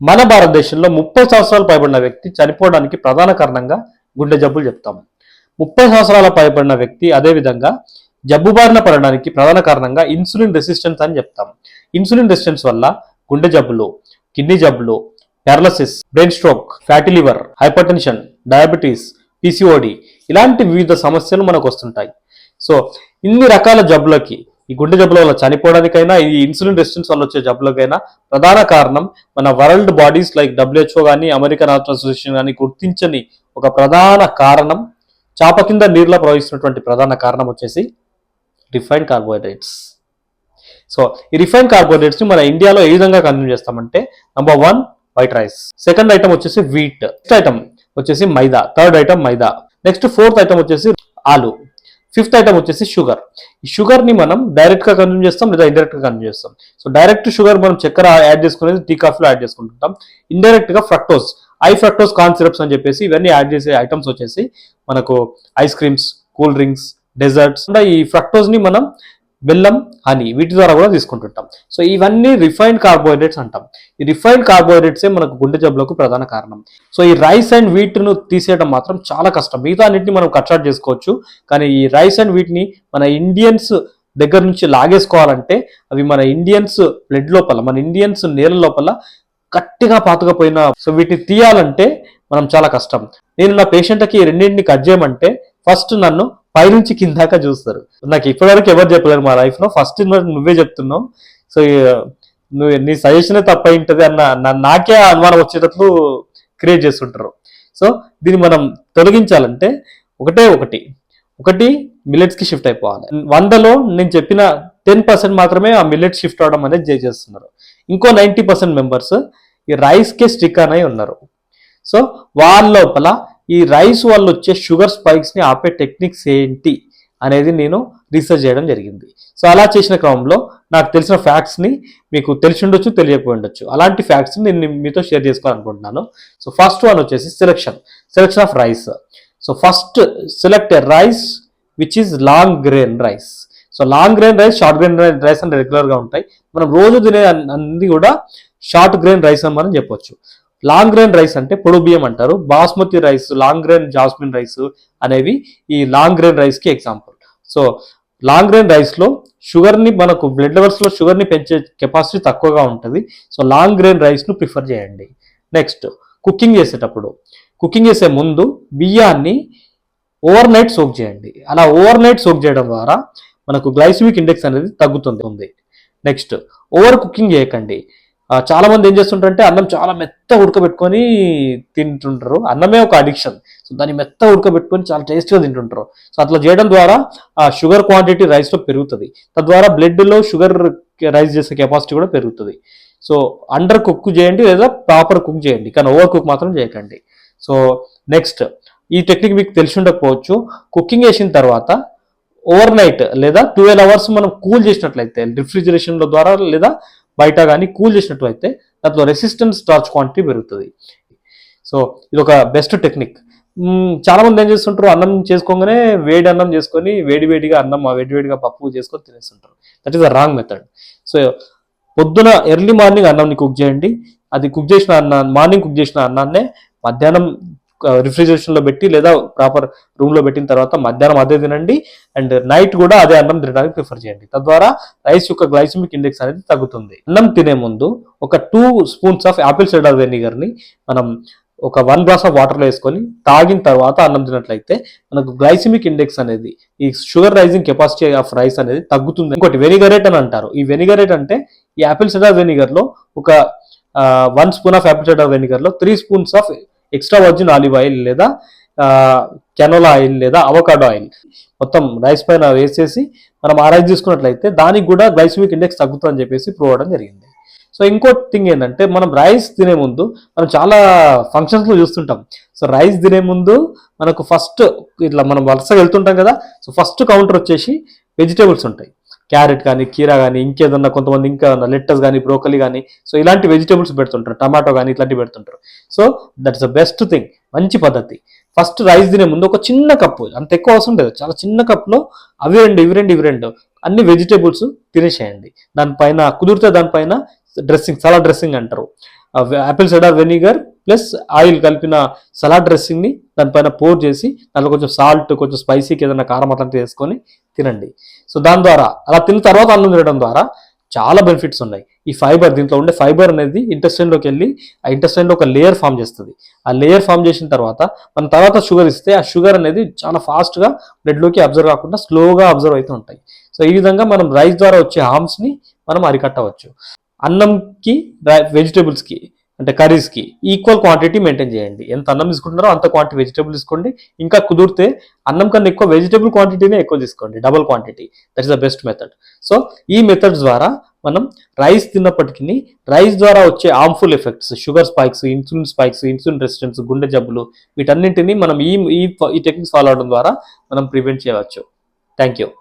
మన భారతదేశంలో ముప్పై సంవత్సరాలు పైబడిన వ్యక్తి చనిపోవడానికి ప్రధాన కారణంగా గుండె జబ్బులు చెప్తాము ముప్పై సంవత్సరాల పైబడిన వ్యక్తి అదేవిధంగా జబ్బు బారిన పడడానికి ప్రధాన కారణంగా ఇన్సులిన్ రెసిస్టెన్స్ అని చెప్తాం. ఇన్సులిన్ రెసిస్టెన్స్ వల్ల గుండె జబ్బులు కిడ్నీ జబ్బులు paralysis brain stroke fatty liver hypertension diabetes PCOD ఇలాంటి వివిధ సమస్యలు మనకు వస్తుంటాయి. సో ఇన్ని రకాల జబ్బులకి ఈ గుండె జబ్బుల వల్ల చనిపోవడానికైనా ఈ ఇన్సులిన్ రెసిస్టెన్స్ వల్ల వచ్చే జబ్బులకైనా ప్రధాన కారణం మన వరల్డ్ బాడీస్ లైక్ డబ్ల్యూహెచ్ఓ కానీ అమెరికన్ హార్ట్ అసోసియేషన్ కానీ గుర్తించని ఒక ప్రధాన కారణం చాప కింద నీరులో ప్రవహిస్తున్నటువంటి ప్రధాన కారణం వచ్చేసి రిఫైన్డ్ కార్బోహైడ్రేట్స్. సో ఈ రిఫైన్డ్ కార్బోహైడ్రేట్స్ని మన ఇండియాలో ఏ విధంగా కన్జ్యూమ్ చేస్తామంటే number one white rice second item వచ్చేసి వీట్ నెక్స్ట్ ఐటమ్ వచ్చేసి maida third item maida next fourth item వచ్చేసి ఆలు. ఫిఫ్త్ ఐటమ్ వచ్చేసి షుగర్ ఈ షుగర్ని మనం డైరెక్ట్గా కన్జ్యూమ్ చేస్తాం లేదా ఇండైరెక్ట్గా కన్జ్యూమ్ చేస్తాం. సో డైరెక్ట్ షుగర్ మనం చక్కెర యాడ్ చేసుకునేది టీ కాఫీలో యాడ్ చేసుకుంటుంటాం. ఇండైరెక్ట్గా fructose high fructose corn syrups అని చెప్పేసి ఇవన్నీ యాడ్ చేసే ఐటమ్స్ వచ్చేసి మనకు ice creams cool drinks desserts ఈ ఫ్రక్టోస్ని మనం బెల్లం హనీ వీటి ద్వారా కూడా తీసుకుంటుంటాం. సో ఇవన్నీ రిఫైన్డ్ కార్బోహైడ్రేట్స్ అంటాం. ఈ రిఫైన్డ్ కార్బోహైడ్రేట్సే మనకు గుండె జబ్బులకు ప్రధాన కారణం. సో ఈ రైస్ అండ్ వీట్ను తీసేయడం మాత్రం చాలా కష్టం. మిగతా అన్నింటిని మనం కట్ చేసుకోవచ్చు. కానీ ఈ రైస్ అండ్ వీటిని మన ఇండియన్స్ దగ్గర నుంచి లాగేసుకోవాలంటే అవి మన ఇండియన్స్ బ్లడ్ లోపల మన ఇండియన్స్ నేల లోపల గట్టిగా పాతుకపోయిన సో వీటిని తీయాలంటే మనం చాలా కష్టం. నేను నా పేషెంట్కి రెండింటిని కట్ చేయమంటే ఫస్ట్ నన్ను పైనుంచి కిందాక చూస్తారు. నాకు ఇప్పటివరకు ఎవరు చెప్పలేరు మా లైఫ్లో. ఫస్ట్ నువ్వే చెప్తున్నావు. సో నువ్వు నీ సజెషనే తప్ప ఉంటుంది అన్న నాకే అనుమానం వచ్చేటట్లు క్రియేట్ చేస్తుంటారు. సో దీన్ని మనం తొలగించాలంటే ఒకటే ఒకటి. ఒకటి మిల్లెట్స్కి షిఫ్ట్ అయిపోవాలి. వందలో నేను చెప్పిన టెన్ పర్సెంట్ మాత్రమే ఆ మిల్లెట్ షిఫ్ట్ అవడం అనేది జే చేస్తున్నారు ఇంకో నైంటీ పర్సెంట్ మెంబర్స్ ఈ రైస్ కే స్టిక్ అని ఉన్నారు. సో వాళ్ళ లోపల ఈ రైస్ వల్ల వచ్చే షుగర్ స్పైక్స్ని ఆపే టెక్నిక్స్ ఏంటి అనేది నేను రీసెర్చ్ చేయడం జరిగింది. సో అలా చేసిన క్రమంలో నాకు తెలిసిన ఫ్యాక్ట్స్ని మీకు తెలిసి ఉండొచ్చు తెలియకపోయి ఉండొచ్చు. అలాంటి ఫ్యాక్ట్స్ని నేను మీతో షేర్ చేసుకోవాలనుకుంటున్నాను. సో ఫస్ట్ వన్ వచ్చేసి selection. Selection of rice. So first select a rice which is long grain rice. So long grain rice short grain rice అని రెగ్యులర్గా ఉంటాయి. మనం రోజు తినే అన్ని కూడా షార్ట్ గ్రెయిన్ రైస్ అని మనం చెప్పొచ్చు. లాంగ్ గ్రెయిన్ రైస్ అంటే పొడు బియ్యం అంటారు. Basmati rice long grain jasmine rice అనేవి ఈ లాంగ్ గ్రెయిన్ రైస్కి ఎగ్జాంపుల్. సో లాంగ్ గ్రెయిన్ రైస్లో షుగర్ని మనకు బ్లడ్ లెవెల్స్లో షుగర్ని పెంచే కెపాసిటీ తక్కువగా ఉంటుంది. సో లాంగ్ గ్రెయిన్ రైస్ను ప్రిఫర్ చేయండి. నెక్స్ట్ కుకింగ్ చేసేటప్పుడు. కుకింగ్ చేసే ముందు బియ్యాన్ని ఓవర్ నైట్ సోక్ చేయండి. అలా ఓవర్ నైట్ సోక్ చేయడం ద్వారా మనకు గ్లైసిమిక్ ఇండెక్స్ అనేది తగ్గుతుంది. ఉంది నెక్స్ట్ ఓవర్ కుకింగ్ చేయకండి. చాలా మంది ఏం చేస్తుంటారంటే అన్నం చాలా మెత్త ఉడకబెట్టుకొని తింటుంటారు. అన్నమే ఒక అడిక్షన్ సో దాన్ని మెత్త ఉడకబెట్టుకొని చాలా టేస్ట్గా తింటుంటారు. సో అట్లా చేయడం ద్వారా ఆ షుగర్ క్వాంటిటీ రైస్లో పెరుగుతుంది. తద్వారా బ్లడ్లో షుగర్ రైస్ చేసే కెపాసిటీ కూడా పెరుగుతుంది. సో అండర్ కుక్ చేయండి లేదా ప్రాపర్ కుక్ చేయండి. కానీ ఓవర్ కుక్ మాత్రం చేయకండి. సో నెక్స్ట్ ఈ టెక్నిక్ మీకు తెలిసి ఉండకపోవచ్చు. కుకింగ్ చేసిన తర్వాత ఓవర్ నైట్ లేదా ట్వెల్వ్ అవర్స్ మనం కూల్ చేసినట్లయితే రిఫ్రిజిరేషన్ ద్వారా లేదా బయట కానీ కూల్ చేసినట్టు అయితే దాంట్లో రెసిస్టెన్స్ స్టార్చ్ క్వాంటిటీ పెరుగుతుంది. సో ఇది ఒక బెస్ట్ టెక్నిక్ చాలా మంది ఏం చేస్తుంటారు? అన్నం చేసుకోగానే వేడి అన్నం చేసుకొని వేడి వేడిగా అన్నం ఆ వేడి వేడిగా పప్పు చేసుకొని తినేస్తుంటారు. That is a wrong method so పొద్దున ఎర్లీ మార్నింగ్ అన్నంని కుక్ చేయండి. అది కుక్ చేసిన అన్న మార్నింగ్ కుక్ చేసిన అన్నాన్నే మధ్యాహ్నం రిఫ్రిజరేషన్లో పెట్టి లేదా ప్రాపర్ రూమ్లో పెట్టిన తర్వాత మధ్యాహ్నం అదే తినండి. అండ్ నైట్ కూడా అదే అన్నం తినడానికి ప్రిఫర్ చేయండి. తద్వారా రైస్ యొక్క గ్లైసిమిక్ ఇండెక్స్ అనేది తగ్గుతుంది. అన్నం తినే ముందు ఒక two spoons of apple cider వెనిగర్ని మనం ఒక వన్ గ్లాస్ ఆఫ్ వాటర్లో వేసుకొని తాగిన తర్వాత అన్నం తిన్నట్లయితే మనకు గ్లైసిమిక్ ఇండెక్స్ అనేది ఈ sugar rising capacity of rice అనేది తగ్గుతుంది. ఇంకోటి వెనిగరేట్ అని అంటారు. ఈ వెనిగరేట్ అంటే ఈ యాపిల్ సైడర్ వెనిగర్లో ఒక one spoon of apple cider వెనిగర్లో three spoons of extra virgin olive oil లేదా కెనోలా ఆయిల్ లేదా అవకాడో ఆయిల్ మొత్తం రైస్ పైన వేసేసి మనం ఆ రైస్ తీసుకున్నట్లయితే దానికి కూడా గ్లైసిమిక్ ఇండెక్స్ తగ్గుతుందని చెప్పేసి ప్రూవ్ అవడం జరిగింది. సో ఇంకో థింగ్ ఏంటంటే మనం రైస్ తినే ముందు మనం చాలా ఫంక్షన్స్లో చూస్తుంటాం. సో రైస్ తినే ముందు మనకు ఫస్ట్ ఇట్లా మనం వరుసగా వెళ్తుంటాం కదా సో ఫస్ట్ కౌంటర్ వచ్చేసి వెజిటేబుల్స్ ఉంటాయి. క్యారెట్ కానీ కీరా కానీ ఇంకేదన్నా కొంతమంది ఇంకా లెట్టస్ కానీ బ్రోకలీ కానీ సో ఇలాంటి వెజిటేబుల్స్ పెడుతుంటారు. టమాటో కానీ ఇట్లాంటివి పెడుతుంటారు. So that's the best thing మంచి పద్ధతి. ఫస్ట్ రైస్ తినే ముందు ఒక చిన్న కప్పు అంత ఎక్కువ అవసరం లేదు. చాలా చిన్న కప్లో అవి రెండు ఇవి రెండు ఇవి రెండు అన్ని వెజిటేబుల్స్ తినేసేయండి. దానిపైన కుదిరితే దానిపైన డ్రెస్సింగ్ చాలా డ్రెస్సింగ్ అంటారు. Apple cider vinegar plus oil కలిపిన సలాడ్ డ్రెస్సింగ్ని దానిపైన పోర్ చేసి దాంట్లో కొంచెం సాల్ట్ కొంచెం స్పైసీకి ఏదైనా కారం అట్లాంటివి వేసుకొని తినండి. సో దాని ద్వారా అలా తిన్న తర్వాత అన్నం తినడం ద్వారా చాలా బెనిఫిట్స్ ఉన్నాయి. ఈ ఫైబర్ దీంట్లో ఉండే ఫైబర్ అనేది ఇంటెస్టైన్లోకి వెళ్ళి ఆ ఇంటెస్టైన్లో ఒక లేయర్ ఫామ్ చేస్తుంది. ఆ లేయర్ ఫామ్ చేసిన తర్వాత మన తర్వాత షుగర్ ఇస్తే ఆ షుగర్ అనేది చాలా ఫాస్ట్గా బ్లడ్లోకి అబ్జర్వ్ కాకుండా స్లోగా అబ్జర్వ్ అవుతూ ఉంటాయి. సో ఈ విధంగా మనం రైస్ ద్వారా వచ్చే హార్మ్స్ని మనం అరికట్టవచ్చు. అన్నంకి వెజిటేబుల్స్కి అంటే కర్రీస్కి ఈక్వల్ క్వాంటిటీ మెయింటైన్ చేయండి. ఎంత అన్నం తీసుకుంటున్నారో అంత క్వాంటిటీ వెజిటేబుల్ తీసుకోండి. ఇంకా కుదిరితే అన్నం కన్నా ఎక్కువ వెజిటేబుల్ క్వాంటిటీనే ఎక్కువ తీసుకోండి. Double quantity that is the best method so ఈ మెథడ్ ద్వారా మనం రైస్ తిన్నప్పటికీ రైస్ ద్వారా వచ్చే harmful effects sugar spikes insulin spikes insulin resistance గుండె జబ్బులు వీటన్నింటినీ మనం ఈ ఈ ఈ టెక్నిక్స్ ఫాలో అవడం ద్వారా మనం ప్రివెంట్ చేయవచ్చు. Thank you